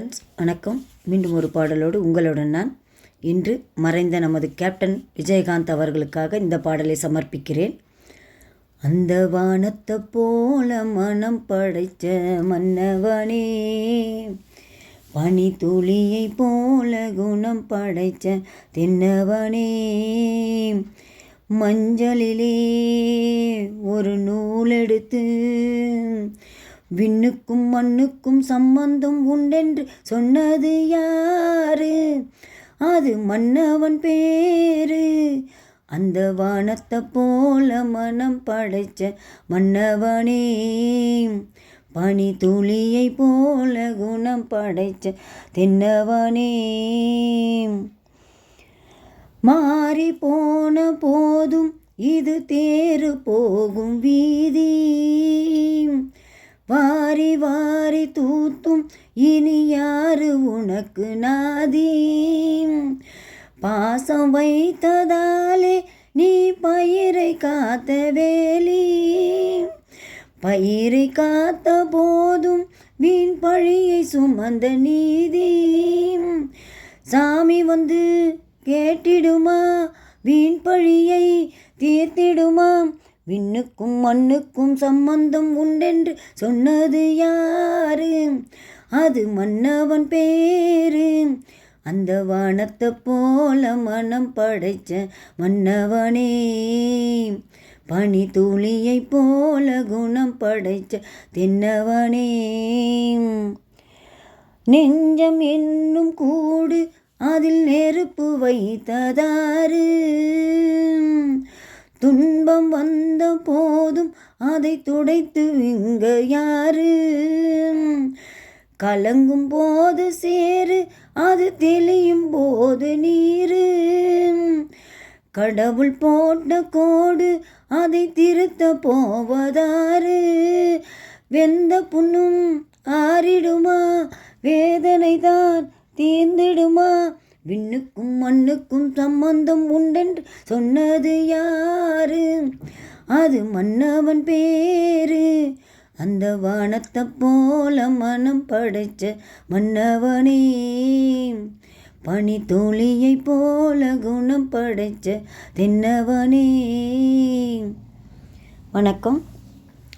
Friends வணக்கம். மீண்டும் ஒரு பாடலோடு உங்களுடன் நான் இன்று மறைந்த நமது கேப்டன் விஜயகாந்த் அவர்களுக்காக இந்த பாடலை சமர்ப்பிக்கிறேன். அந்த வானத்தை போல மனம் படைச்ச மன்னவனே பனி துளியை போல குணம் படைச்ச தின்னவனே மஞ்சளிலே ஒரு நூலெடுத்து விண்ணுக்கும் மண்ணுக்கும் சம்பந்தம் உண்டென்று சொன்னது யாரு? அது மன்னவன் பேரு. அந்த வானத்தை போல மனம் படைச்ச மன்னவனே. பனி துளியை போல குணம் படைச்ச தென்னவனே. மாறி போன போதும் இது தேறு போகும் வீதி. வாரி தூத்தும் இனி யாரு உனக்கு நாதி? பாசம் வைத்ததாலே நீ பயிரை காத்த வேலி. பயிரை காத்த போதும் வீண் பழியை சுமந்த நீதி. சாமி வந்து கேட்டிடுமா வீண் பழியை தீர்த்திடுமா விண்ணுக்கும் மண்ணுக்கும் சம்பந்தம் உண்டென்று சொன்னது யாரு? அது மன்னவன் பேரு. அந்த வானத்தை போல மனம் படைச்ச மன்னவனே. பனி துளியை போல குணம் படைச்ச தென்னவனே. நெஞ்சம் என்னும் கூடு அதில் நெருப்பு வைத்ததாறு துன்பம் வந்த போதும் அதை துடைத்து இங்க யாரு? கலங்கும் போது சேரு அது தெளியும் போது நீரு. கடவுள் போட்ட கோடு அதை திருத்த போவதாறு வெந்த புண்ணும் ஆறிடுமா? வேதனை தான் தீர்ந்திடுமா? விண்ணுக்கும் மண்ணுக்கும் சம்பந்தம் உண்டென்று சொன்னது யாரு? அது மன்னவன் பேரு. அந்த வானத்தை போல மனம் படைச்ச மன்னவனே. பனி தோழியை போல குணம் படைச்ச தின்னவனே. வணக்கம்.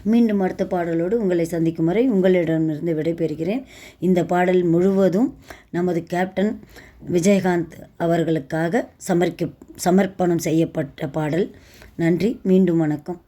மீண்டும் அடுத்த பாடலோடு உங்களை சந்திக்கும் வரை உங்களிடமிருந்து விடைபெறுகிறேன். இந்த பாடல் முழுவதும் நமது கேப்டன் விஜயகாந்த் அவர்களுக்காக சமர்க்க சமர்ப்பணம் செய்யப்பட்ட பாடல். நன்றி மீண்டும் வணக்கம்.